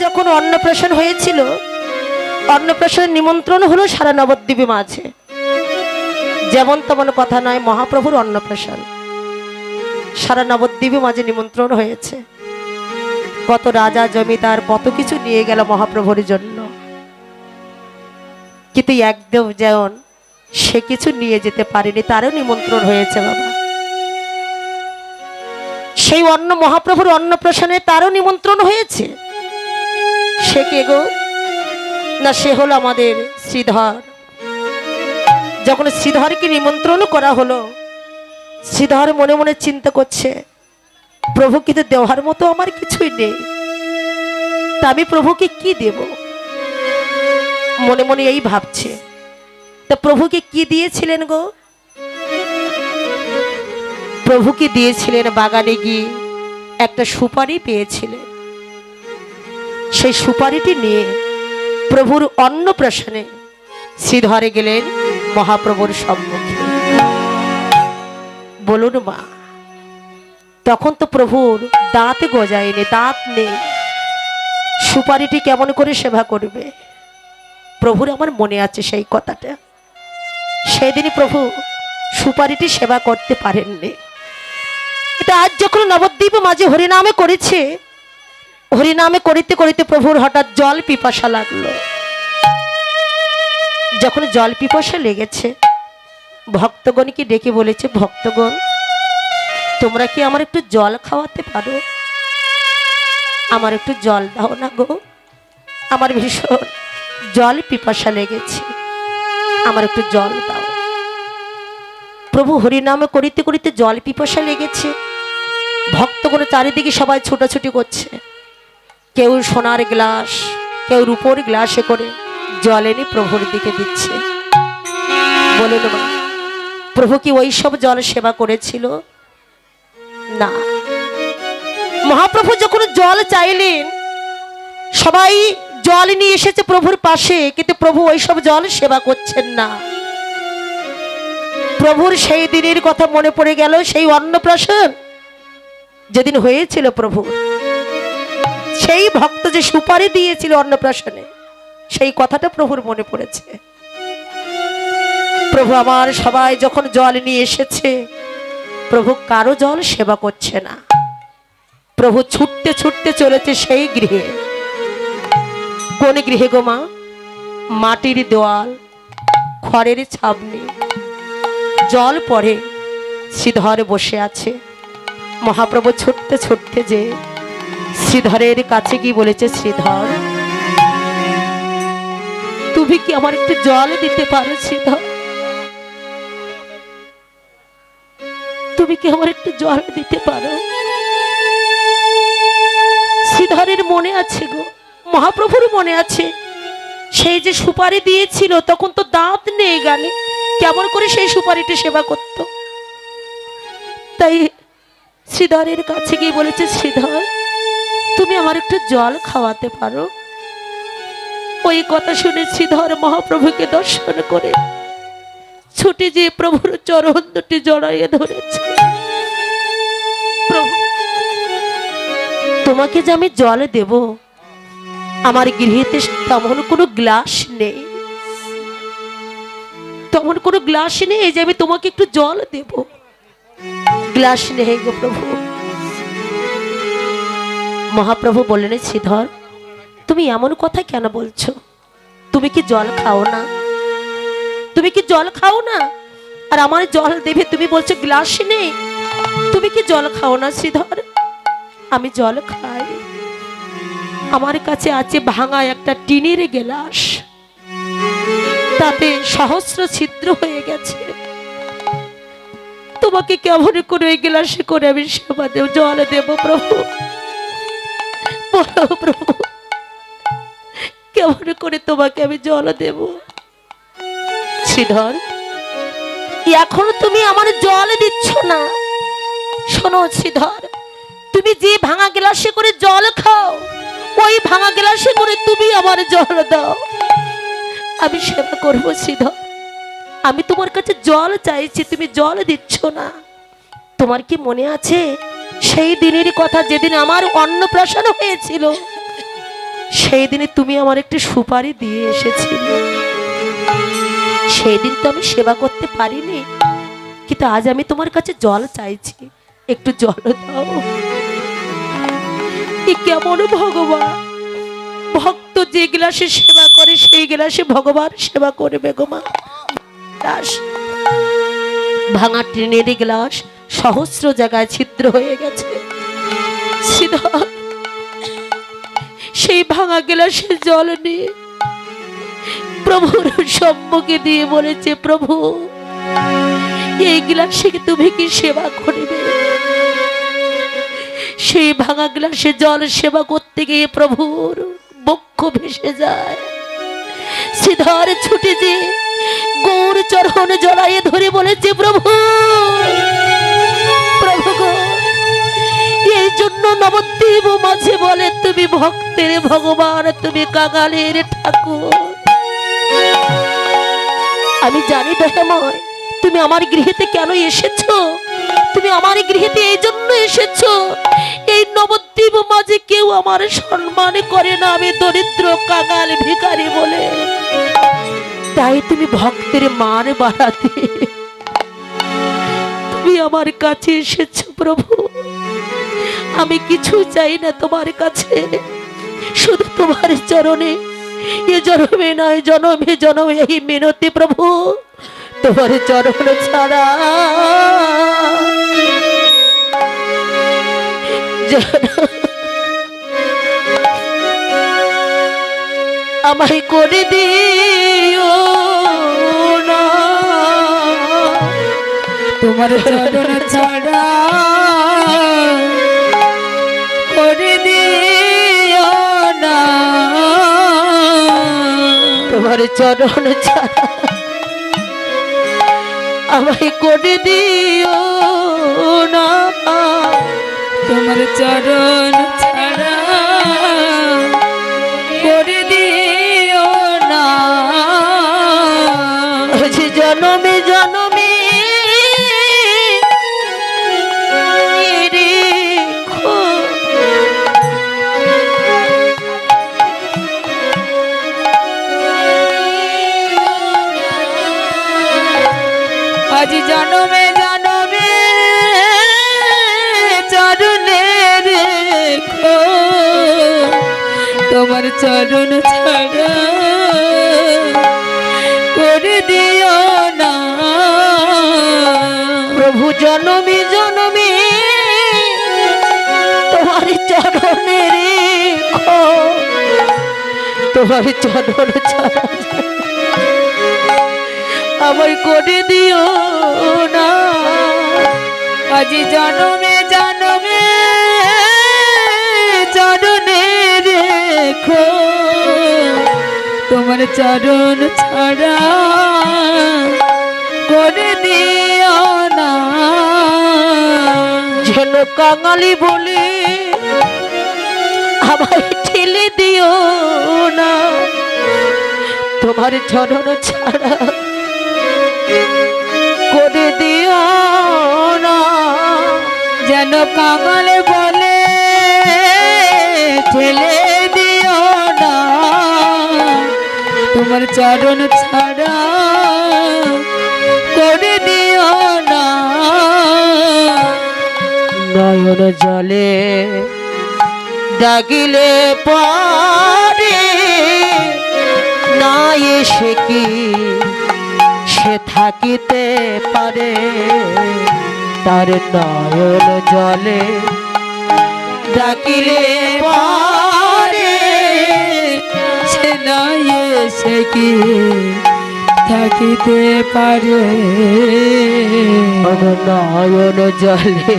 যখন অন্নপ্রাশন হয়েছিল, অন্নপ্রাশনের নিমন্ত্রণ হলো সারা নবদ্বীপে মাঝে। যেমন তেমন কথা নয়, মহাপ্রভুর অন্নপ্রাশন। সারা নবদ্বীপে মাঝে নিমন্ত্রণ হয়েছে। কত রাজা জমিদার কত কিছু নিয়ে গেল মহাপ্রভুর জন্য। কিন্তু একদম যেমন সে কিছু নিয়ে যেতে পারেনি, তারও নিমন্ত্রণ হয়েছে বাবা। সেই অন্ন মহাপ্রভুর অন্নপ্রাশনে তারও নিমন্ত্রণ হয়েছে। সে কে গো? না, সে হলো আমাদের শ্রীধর। যখন শ্রীধরকে নিমন্ত্রণ করা হলো, শ্রীধর মনে মনে চিন্তা করছে প্রভু কিন্তু দেওয়ার মতো আমার কিছুই নেই। তা আমি প্রভুকে কি দেব? মনে মনে এই ভাবছে। তা প্রভুকে কি দিয়েছিলেন গো? প্রভুকে দিয়েছিলেন বাগানে গিয়ে একটা সুপারি পেয়েছিলেন। সেই সুপারিটি নিয়ে প্রভুর অন্নপ্রাশনে শ্রীধরে গেলেন মহাপ্রভুর সম্মুখে। বলুন মা, তখন তো প্রভুর দাঁত গজায়নি, দাঁত নেই। সুপারিটি কেমন করে সেবা করবে? প্রভুর আমার মনে আছে সেই কথাটা। সেদিনই প্রভু সুপারিটি সেবা করতে পারেননি। এটা আজ যখন নবদ্বীপ মাঝে হরিনামে করেছে হরিনামে করিতে করিতে প্রভুর হঠাৎ জল পিপাসা লাগল। যখন জল পিপাসা লেগেছে ভক্তগণকে ডেকে বলেছে, ভক্তগণ, তোমরা কি আমার একটু জল খাওয়াতে পারো? আমার একটু জল দাও না গো। আমার ভীষণ জল পিপাসা লেগেছে। আমার একটু জল দাও। প্রভু হরিনামে করিতে করিতে জল পিপাসা লেগেছে। ভক্তগণ চারিদিকে সবাই ছোটাছুটি করছে। কেউ সোনার গ্লাস, কেউ রূপোর গ্লাসে করে জল এনে প্রভুর দিকে দিচ্ছে। বলুন মা, প্রভু কি ওই সব জল সেবা করেছিল? না। মহাপ্রভু যখন জল চাইলেন, সবাই জল নিয়ে এসেছে প্রভুর পাশে, কিন্তু প্রভু ওই সব জল সেবা করছেন না। প্রভুর সেই দিনের কথা মনে পড়ে গেল, সেই অন্নপ্রাশন যেদিন হয়েছিল প্রভু সেই ভক্ত যে সুপারি দিয়েছিল অন্নপ্রাশনে, সেই কথাটা প্রভুর মনে পড়েছে। প্রভু আমার সবাই যখন জল নিয়ে এসেছে, প্রভু কারও জল সেবা করছে না। প্রভু ছুটতে ছুটতে চলেছে সেই গৃহে। কোন গৃহে গো মা? মাটির দেওয়াল, খড়ের ছাবনি, জল পরে শ্রীধর বসে আছে। মহাপ্রভু ছুটতে ছুটতে যে শ্রীধরের কাছে কি বলেছে শ্রীধর? তুমি কি আমার একটু জল দিতে পারো শ্রীধর? তুমি কি আমার একটু জল দিতে পারো? শ্রীধরের মনে আছে গো, মহাপ্রভুর মনে আছে। সেই যে সুপারি দিয়েছিল, তখন তো দাঁত নেই গালে কেমন করে সেই সুপারিটি সেবা করত? তাই শ্রীধরের কাছে গিয়ে বলেছে, শ্রীধর তুমি আমার একটু জল খাওয়াতে পারো। ওই কথা শুনে শ্রীধর মহাপ্রভুকে দর্শন করে। ছুটে যেয়ে প্রভুর চরণ দুটি জড়াইয়ে ধরেছে। তোমাকে যে আমি জল দেব, আমার গৃহেতে তেমন কোনো গ্লাস নেই। তেমন কোনো গ্লাস নেই যে আমি তোমাকে একটু জল দেব। গ্লাস নেই গো প্রভু। মহাপ্রভু বললেন শ্রীধর তুমি এমন কথা কেন বলছো? তুমি কি জল খাও না? তুমি কি জল খাও না? আর আমার জল দেবে, তুমি বলছো গ্লাস নেই? তুমি কি জল খাও না শ্রীধর আমি জল খাই। আমার কাছে আছে ভাঙা একটা টিনের গ্লাস। তাতে সহস্র ছিদ্র হয়ে গেছে। তোমাকে কেমন করে ওই গ্লাসে করে আমি সেবা দেব, জল দেব প্রভু। বলো প্রভু। কেমন করে তোমাকে আমি জল দেব? শ্রীধর, এখন তুমি আমার জল দিচ্ছ না। শোনো শ্রীধর, তুমি যে ভাঙা গ্লাসে করে জল খাও, ওই ভাঙা গ্লাসে করে তুমি আমার জল দাও। আমি সেবা করব শ্রীধর। আমি তোমার কাছে জল চাইছি, তুমি জল দিচ্ছ না। তোমার কি মনে আছে? সেই দিনের কথা যেদিন আমার অন্নপ্রাশন হয়েছিল, সেই দিনে তুমি আমার একটি সুপারি দিয়ে এসেছিলে। সেই দিন তো আমি সেবা করতে পারিনি, কিন্তু আজ আমি তোমার কাছে জল চাইছি। একটু জল দাও। কেমন ভগবান? ভক্ত যে গ্লাসে সেবা করে, সেই গ্লাসে ভগবান সেবা করবে গো মা। দাস, ভাঙা ট্রেনের গ্লাস সহস্র জায়গায় ছিদ্র হয়ে গেছে। সেই ভাঙা গ্লাসে জল নিয়ে প্রভুর সম্মুখে দিয়ে বলেছে, প্রভু, এই গ্লাসে তুমি কি সেবা করবে? সেই ভাঙা গ্লাসে জল সেবা করতে গিয়ে প্রভুর বক্ষ ভেসে যায়। শ্রীধর ছুটে যে গৌর চরণ জড়াইয়ে ধরে বলেছে, প্রভু এই জন্য নবদ্বীপ মাঝে বলে, তুমি ভক্তের ভগবান, তুমি কাঙালের ঠাকুর। আমি জানি দয়াময় তুমি আমার গৃহেতে কেন এসেছ? তুমি আমার গৃহেতে এই জন্য এসেছ। এই নবদ্বীপ মাঝে কেউ আমার সম্মান করে না, আমি দরিদ্র কাঙাল ভিখারি বলে। তাই তুমি ভক্তের মান বাড়াতে। তুমি আমার কাছে এসেছ প্রভু। আমি কিছু চাই না তোমার কাছে। শুধু তোমার চরণে। এ জন্মে নয়, জনমে জনমে এই মিনতি প্রভু। তোমার চরণ ছাড়া আমায় করে দিও না। তোমার চরণ ছাড়া তোমার চরণ আমায় করে দিও না। তোমার চরণ তোমার চরণ ছাড়া করে দিও না। প্রভু জনমে জনমে তোমার চরণে রেখো তোমার চরণ ছাড়া আমায় করে দিও না। আজ জনমে রেখো তোমার চরণ ছাড়া করে দিও না। যেন কাঙালি বলে আমার ঠেলে দিও না। তোমার চরণ ছাড়া করে দিও না। যেন কামাল বলে ঠেলে তোমার চরণ ছাড়া করে দিও না। নয়ন জলে ডাকিলে পরে না এসে কি সে থাকিতে পারে? তার নয়ন জলে ডাকিলে পরে নাই এসে কি থাকিতে পারে? নয়ন জলে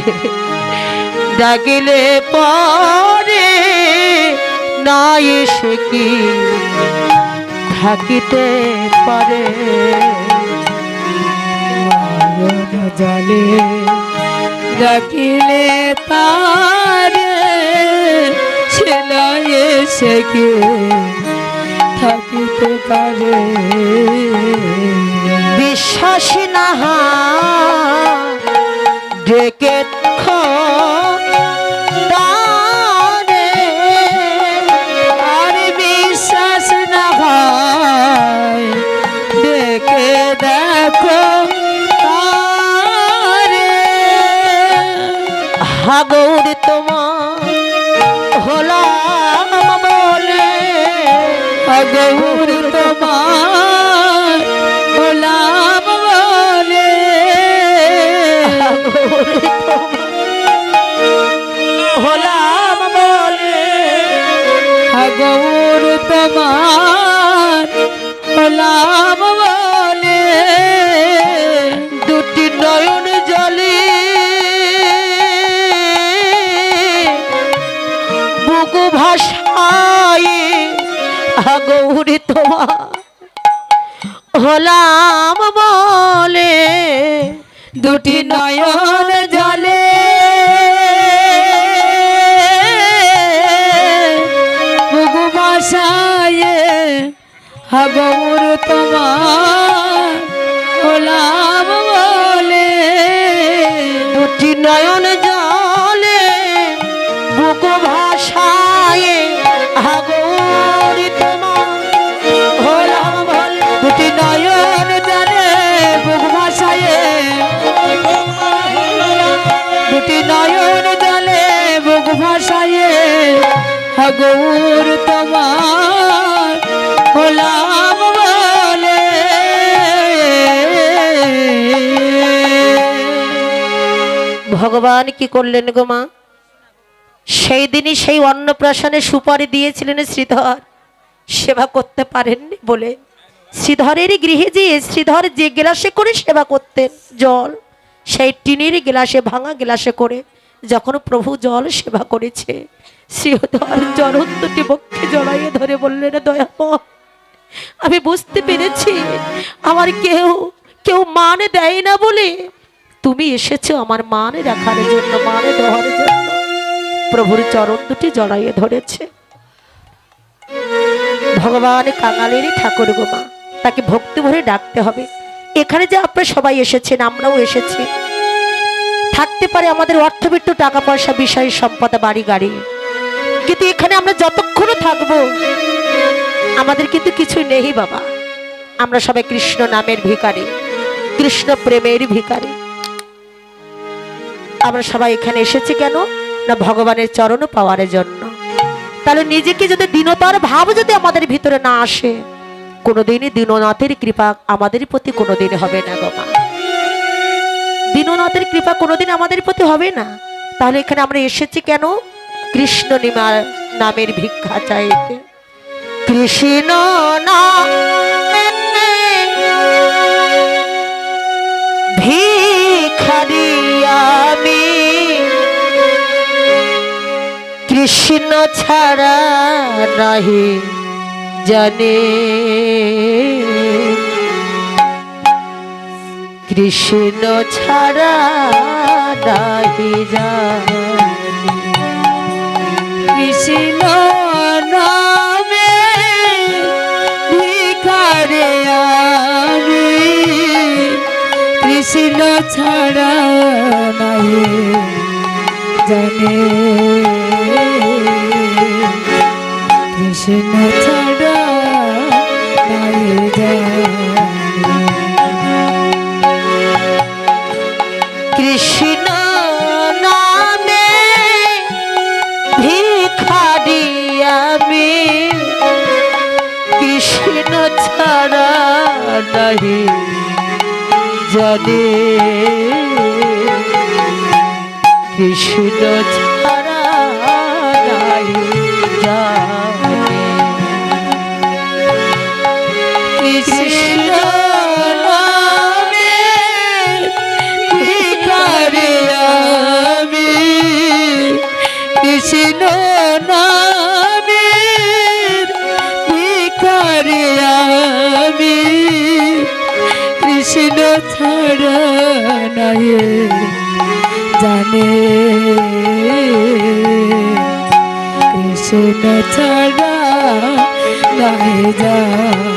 ডাকিলে পরে না এসে কি থাকিতে পারে? নয়ন জলে ডাকিলে তারে সে নাই এসে কি পারে। বিশ্বাসী নাহা ডেকে গৌর তোমার গোলাম বলে। দুটি নয়ন জলে। বুকু ভাষায় আগৌরি তোমার হলাম বলে। দুটি নয়ন হাগৌর তোমার গোলাম বলে। দুটি নয়ন জলে বুকু ভাষায় আগৌরি তোমার বলে, দুটি নয়ন জলে বুগু ভাষায় দুটি নয়ন জলে বুগু ভাষায় হাগৌর তোমার ভগবান কি করলেন গো মা? সেই দিনই সেই অন্নপ্রাশনে সুপারি দিয়েছিলেন শ্রীধর। সেবা করতে পারেননি বলে। শ্রীধরেরই গৃহে যেয়ে শ্রীধর যে গ্লাসে করে সেবা করতেন জল, সেই টিনের গ্লাসে ভাঙা গ্লাসে করে যখন প্রভু জল সেবা করেছে, শ্রীধর জল দুটি বক্ষে জড়াইয়ে ধরে বললেন দয়াময় আমি বুঝতে পেরেছি, আমার কেউ কেউ মানে দেয় না বলে তুমি এসেছ আমার মানে রাখার জন্য মানে দেওয়ার জন্য। প্রভুর চরণ দুটি জড়াইয়ে ধরেছে। ভগবান কাঙালেরই ঠাকুর গোমা তাকে ভক্তি ভরে ডাকতে হবে। এখানে যে আপনারা সবাই এসেছেন, আমরাও এসেছি। থাকতে পারে আমাদের অর্থবিত্ত টাকা পয়সা বিষয় সম্পদ, বাড়ি, গাড়ি। কিন্তু এখানে আমরা যতক্ষণ থাকব, আমাদের কিন্তু কিছুই নেই বাবা। আমরা সবাই কৃষ্ণ নামের ভিখারি, কৃষ্ণ প্রেমের ভিখারি। আমরা সবাই এখানে এসেছি কেন? না ভগবানের চরণ পাওয়ার জন্য। তাহলে নিজেকে যদি দীনতার ভাব যদি আমাদের ভিতরে না আসে, কোনোদিনই দীননাথের কৃপা আমাদের প্রতি কোনোদিন হবে না গো মা। দীননাথের কৃপা কোনোদিন আমাদের প্রতি হবে না। তাহলে এখানে আমরা এসেছি কেন? কৃষ্ণ নিমার নামের ভিক্ষা চাইতে। কৃষ্ণ নামে ভিখারি আমি কৃষ্ণ ছাড়া নাহি জানে। কৃষ্ণ ছাড়া নাহি জানে। কৃষ্ণ নামে ভিখারে কৃষ্ণ ছাড়া জানে। কৃষ্ণ ছাড়া নাই জানে জানে কৃষ্ণ কৃষ্ণ ছাড়া নয়ে জানে কৃষ্ণ ছাড়া নয় জানে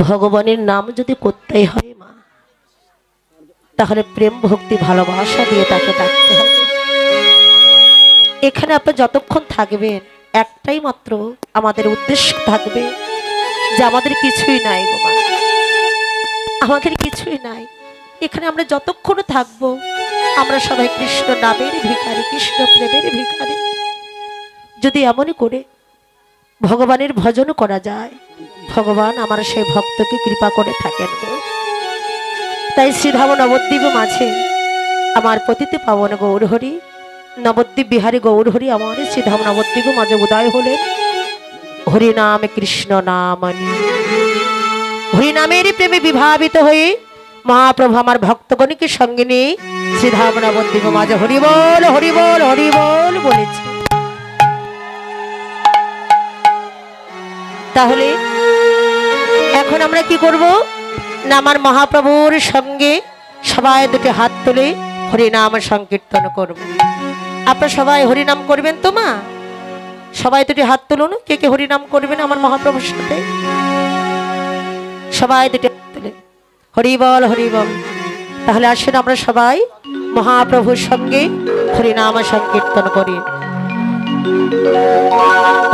ভগবানের নাম যদি করতেই হয় মা তাহলে প্রেম ভক্তি ভালোবাসা দিয়ে তাকে ডাকতে হবে। এখানে আপনি যতক্ষণ থাকবেন, একটাই মাত্র আমাদের উদ্দেশ্য থাকবে যে আমাদের কিছুই নাই গো মা। আমাদের কিছুই নাই। এখানে আমরা যতক্ষণ থাকব, আমরা সবাই কৃষ্ণ নামের ভিখারি, কৃষ্ণ প্রেমের ভিখারি। যদি এমনই করে ভগবানের ভজন করা যায়, ভগবান আমার সেই ভক্তকে কৃপা করে থাকেন তাই শ্রীধাম নবদ্বীপ মাঝে আমার পতিতে পাবন গৌরহরি নবদ্বীপ বিহারী গৌরহরি আমার শ্রীধাম নবদ্বীপ মাঝে উদয় হলে হরি নাম কৃষ্ণ নাম হরি নামের প্রেমে বিভাবিত হয়ে মহাপ্রভু আমার ভক্তগণকে সঙ্গে নিয়ে শ্রীধাম নবদ্বীপ মাঝে হরিবল হরিবল হরিবল বলেছে তাহলে এখন আমরা কি করব না আমার মহাপ্রভুর সঙ্গে সবাই দুটি হাত তুলে হরিনাম সংকীর্তন করব আপনারা সবাই হরিনাম করবেন তো, মা? সবাই দুটি হাত তুলুন। কে কে হরিনাম করবেন আমার মহাপ্রভুর সাথে? সবাই দুটি হাত তুলে। হরিবল হরিবল তাহলে আসেন আমরা সবাই মহাপ্রভুর সঙ্গে হরিনাম সংকীর্তন করি।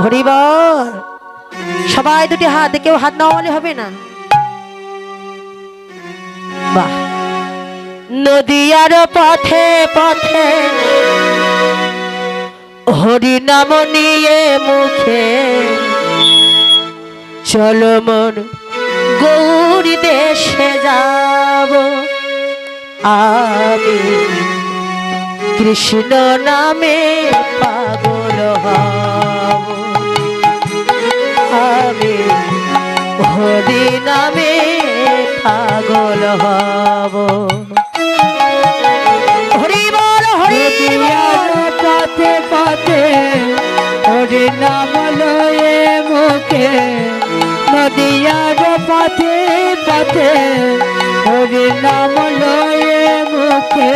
হরিবল সবাই দুটি হাত, কেউ হাত নামালে হবে না? বাহ। নদী নদিয়ার পথে পথে হরিনাম নিয়ে মুখে। চলো মন গৌরী দেশে যাব। আমি কৃষ্ণ নামে পাগল হব। আমি হরি নামে পাগল হব। নাম লয়ে মুখে, নদিয়ার পথে পথে, হরি নাম লয়ে মুখে,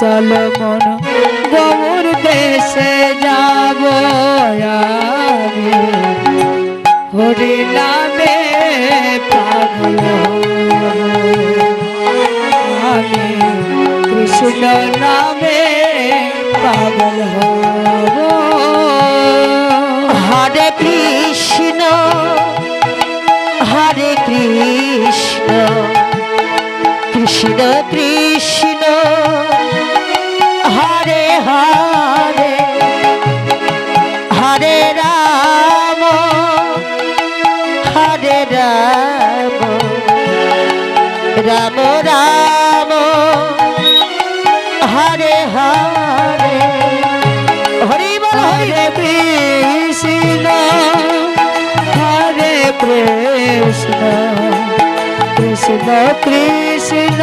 চল মন গৌর দেশে যাব হরি নামে পাগল আমি, কৃষ্ণ নামে পাগল হব। কৃষ্ণ কৃষ্ণ কৃষ্ণ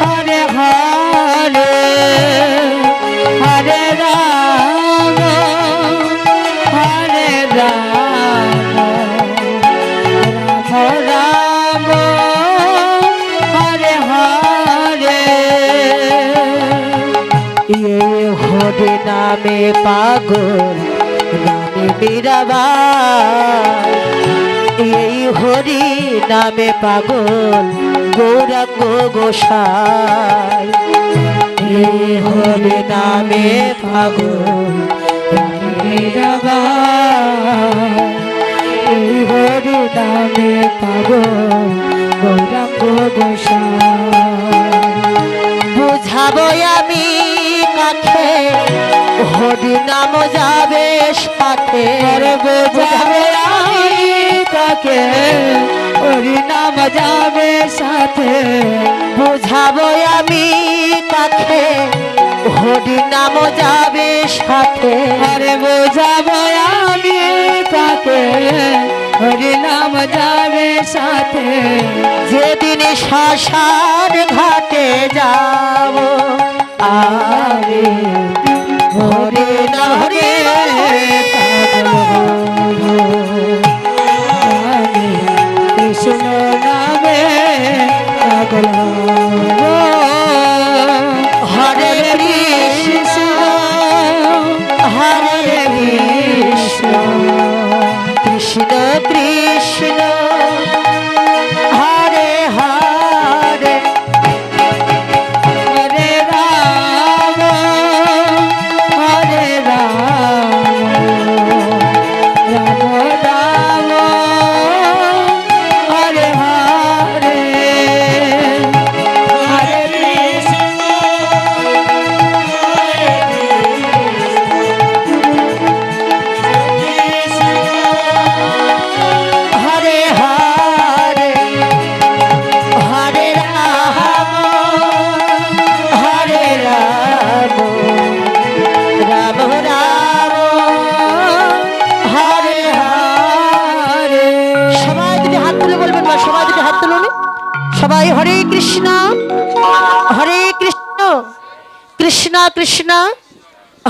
হরে হরে হরে রাম হরে রাম রাম রাম হরে নামে পাগল রামে বীরবা এই হরি নামে পাগল গৌরাঙ্গ গোসাই। এই হরি নামে পাগল এই হরি নামে পাগল গৌরাঙ্গ গোসাই। বুঝাবো আমি কাছে হরি নাম যাবে আরে বোঝাবে আমি তাকে হরি নাম যাবে সাথে, বুঝাবো আমি কাছে হরি নাম যাবে সাথে। আরে বোঝাবো আমি তাকে হরি নাম যাবে সাথে। যেদিন শ্মশান ঘাটে যাব, আরে হরে না হরে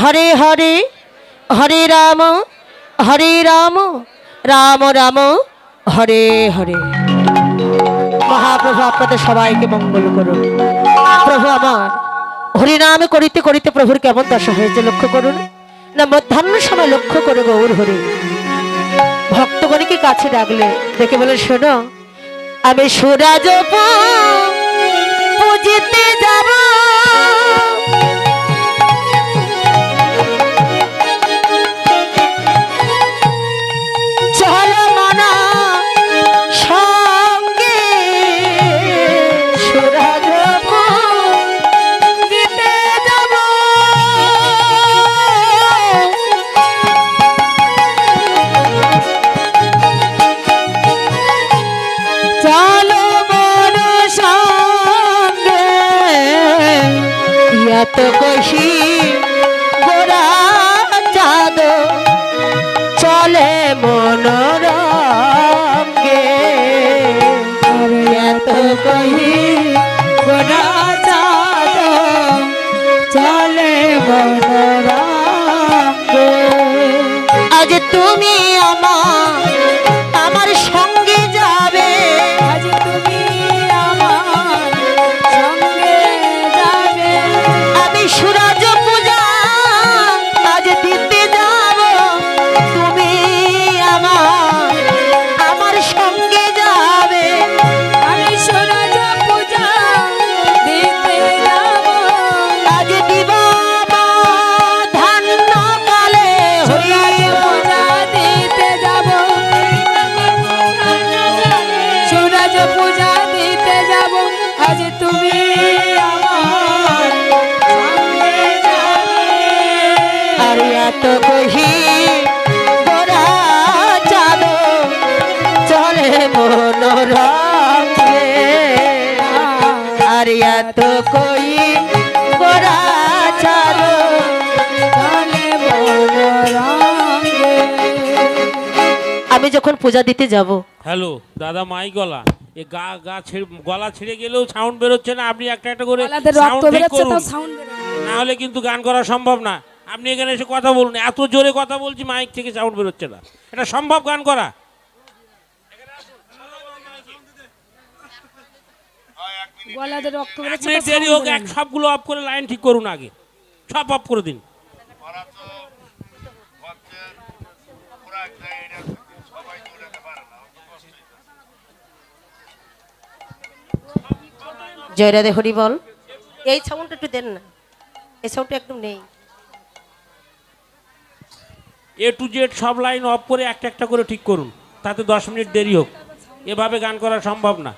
হরে হরে হরে রাম হরে রাম রাম রাম, হরে হরে। মহাপ্রভু, আপনাদের সবাইকে মঙ্গল করুন। প্রভু আমার, হরিনাম করিতে করিতে প্রভুর কেমন দশা হয়েছে লক্ষ্য করুন। না, মধ্যাহ্ন সময় লক্ষ্য করে গৌর হরি। ভক্তগণকে কাছে ডাকলে? দেখে বলে, শোনো, আমি সুরাজ পুজিতে যাব। আর কই গোরা চালো আমি যখন পূজা দিতে যাব হ্যালো দাদা মাই গলা। এ গা গা ছেড়ে গলা ছেড়ে গেলেও সাউন্ড বেরোচ্ছে না আপনি একটা একটা করে গলাতে ঠিক করুন। সাউন্ড না। হলে কিন্তু গান করা সম্ভব না। আপনি এখানে এসে কথা বলুন এত জোরে কথা বলছি মাইক থেকে সাউন্ড বেরোচ্ছে না। এটা সম্ভব গান করা। গলাতে রক্ত বেরোচ্ছে দেরি হোক এক সবগুলো অফ করে লাইন ঠিক করুন আগে। সব অফ করে দিন। জয় রাধে হরি বল। এই সাউন্ডটা একটু দেন না। এই সাউন্ডটা একদম নেই। এ টু জেড সব লাইন অফ করে একটা একটা করে ঠিক করুন। তাতে দশ মিনিট দেরি হোক। এভাবে গান করা সম্ভব না।